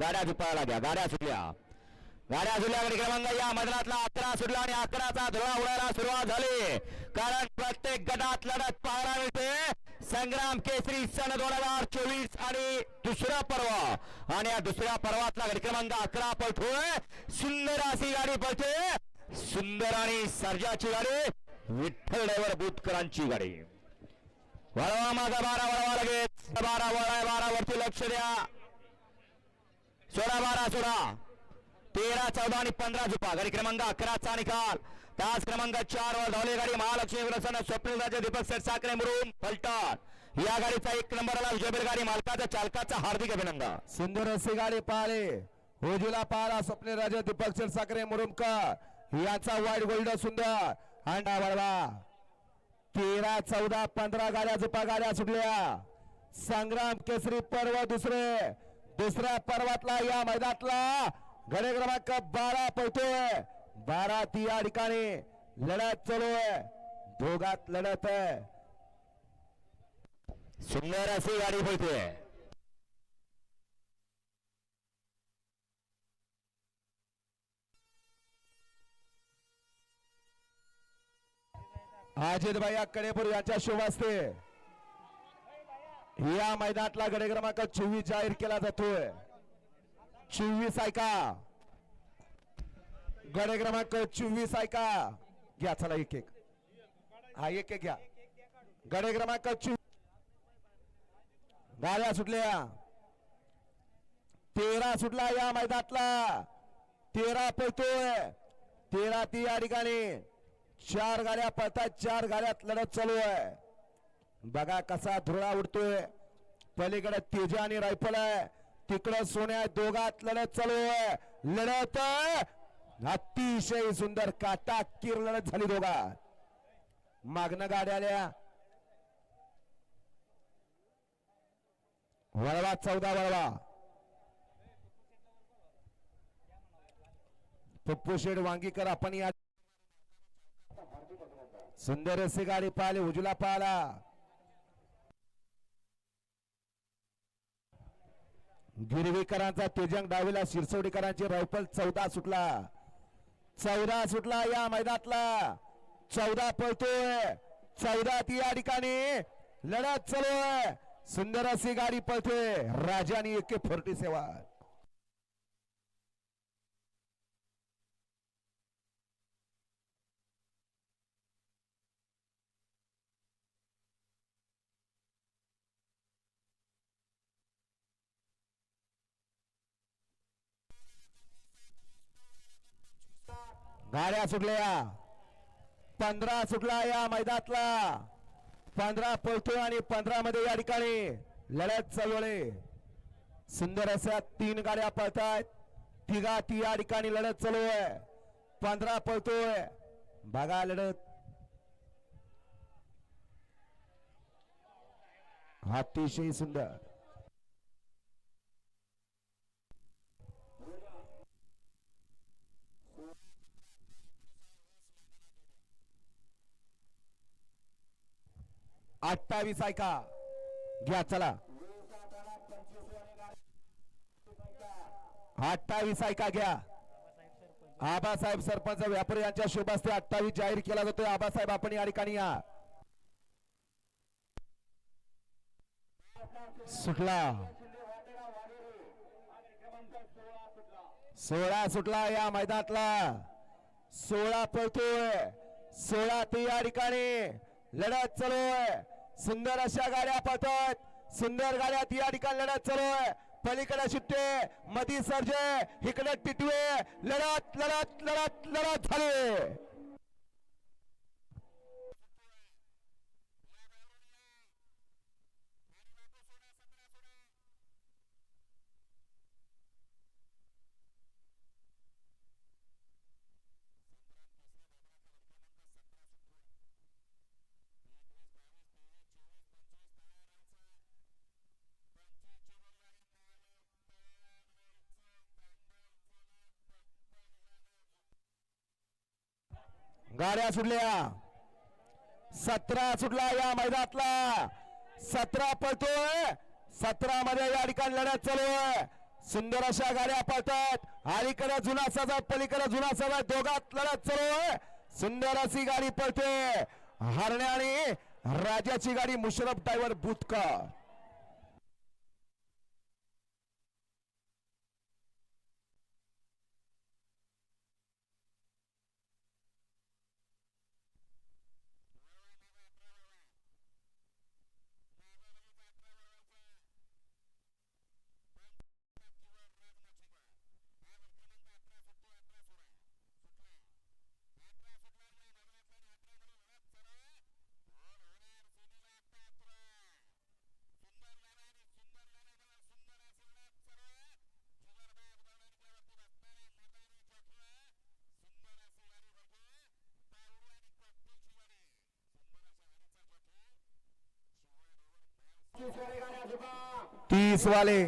गाड्या झुपायला घ्या गाड्या सुटल्या. गाड्या सुटल्या म्हणजे क्रमांक या मैदानातला अकरा सुटला आणि अकराचा धुळा उडायला सुरुवात झाली. कारण प्रत्येक गटात लढत पाहायला मिळते. संग्राम केसरी सन दोन हजार चोवीस आणि दुसरा पर्व. आणि या दुसऱ्या पर्वातला गडी क्रमांक अकरा पळतोय. सुंदर अशी गाडी पळते. सुंदर आणि सर्जाची गाडी विठ्ठल ड्रायव्हर बुतकरांची गाडी. वळवा माझा बारा वळवा लगेच. बारा वळाय बारा वरती लक्ष द्या. सोळा बारा सोळा. तेरा चौदा आणि पंधरा झुपा. गाडी क्रमांक अकराचा निकाल. तास क्रमांक चार वर धावली गाडी. महालक्ष्मी प्रसन्न स्वप्नील राजे दीपक सेठ साखरे मुरुम फलटण. या गाडीचा एक नंबर आला विजयबीर गाडी मालकाचा चालकाचा हार्दिक अभिनंदन. सुंदर अशी गाडी पाहले. होजूला पाहला स्वप्ने राजा दीपक सेठ साखरे मुरुमकर. याचा वाईट गोल्ड सुंदर. अंडा वळवा. तेरा चौदा पंधरा गाड्या झुपा गाड्या सुटल्या. संग्राम केसरी पर्व दुसरे. दुसऱ्या पर्वातला या मैदानातला गडे क्रमांक बारा पळतोय. बारा ती या ठिकाणी लढत चालू आहे. दोघात लढत आहे. सुंदर अशी गाडी पळते अजित भाई कडेपूर यांच्या शुभ असते या मैदानातला गडे क्रमांक चोवीस जाहीर केला जातोय. चोवीस ऐका गडे क्रमांक चोवीस ऐका घ्या चला एक एक. हा एक एक घ्या. गडे क्रमांक चोवीस गाड्या सुटल्या. तेरा सुटला या मैदानातला. तेरा पळतोय. तेरा ती या ठिकाणी. चार गाड्या पळतात चार गाड्यात लढत चालू आहे. बघा कसा धुळा उडतोय. पलीकडे तेजा आणि रायफल आहे. तिकडं सोन्या दोघात लढत चालू आहे. लढत अतिशय सुंदर काटा किर लढत झाली दोघा मागणं गाड्या आल्या. वळवा चौदा वळवा. पप्पू शेड वांगीकर आपण या सुंदर अशी गाडी पाहिली. उजला पाहिला. गिरवीकरांचा तेजंग डावीला शिरसवडीकरांची रायफल चौदा सुटला. चौदा सुटला या मैदानातला. चौदा पळतोय. चौदा ती या ठिकाणी. लढत चालू आहे. सुंदर अशी गाडी पळतोय राजानी एके फोर्टी सेवा गाड्या सुटल्या पंधरा सुटला या मैदानातला. पंधरा पळतोय आणि पंधरा मध्ये या ठिकाणी लढत चालवले सुंदर अशा तीन गाड्या पळतायत. तिघा ती या ठिकाणी लढत चालू आहे पंधरा पळतोय बघा लढत. अतिशय सुंदर. अठ्ठावीस ऐका. घ्या चला. अठ्ठावीस ऐका घ्या. आबासाहेब सरपंच व्यापारी यांच्या शुभ अठ्ठावीस जाहीर केला जातोय. आबासाहेब आपण या ठिकाणी या. सुटला. सोळा सुटला या मैदानातला. सोळा पळतोय सोळा ते या ठिकाणी. लढत चालू आहे. सुंदर अशा गाड्या पळतात सुंदर गाड्या या ठिकाणी लढत चालू आहे. पलीकडे सुट्टे मधी सर्जे इकडे टिटवे. लढत लढत लढत लढत झाले. गाड्या सुटल्या. सतरा सुटला या मैदानातला. सतरा पळतोय. सतरा मध्ये या ठिकाणी लढत चालू आहे. सुंदर अशा गाड्या पळतात. अलीकडे जुना सजा पलीकडे जुना सजा दोघात लढत चालू आहे. सुंदर अशी गाडी पळते. हरणे आणि राजाची गाडी मुशरफ ड्रायव्हर बुतकर तीस वाले।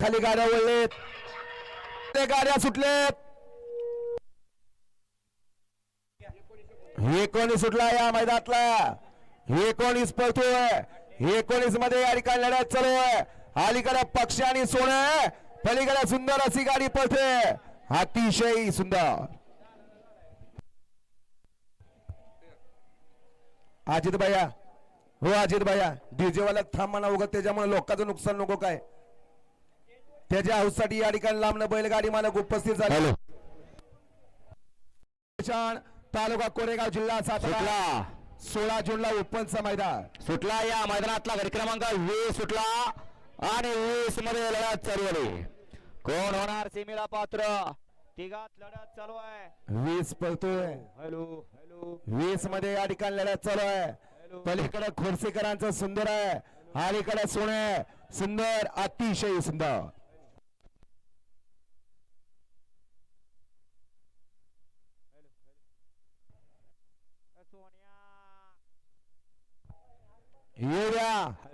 खाली गाड्या वळलेत. ते गाड्या सुटलेत. एकोणीस सुटला या मैदानातला? एकोणीस पळतोय? एकोणीसमध्ये या ठिकाणी लढत चालू आहे अलीकडे पक्ष आणि सोने पलीकडे सुंदर अशी गाडी पळते. अतिशय सुंदर. अजित भैया हो अजित भैया डीजे वाला थांब म्हणा उगत त्याच्यामुळे लोकांचं नुकसान नको काय? त्याच्या हाऊससाठी या ठिकाणी लांबणं बैलगाडी मालक उपस्थित झाले. तालुका कोरेगाव जिल्हा सातारा. सोळा जूनला ओपनचं मैदान. सुटला या मैदानातला गडी क्रमांक वीस सुटला आणि वीसमध्ये लढत चालू झाली. कोण होणार? सीमेला पात्र. तिघात लढत चालू आहे. वीस पळतोय. Hello hello. वीसमध्ये या ठिकाणी लढत चालू आहे. पलीकडे खोरसेकरांचं सुंदर आहे. अलीकडे सोने. सुंदर अतिशय सुंदर. येऊ द्या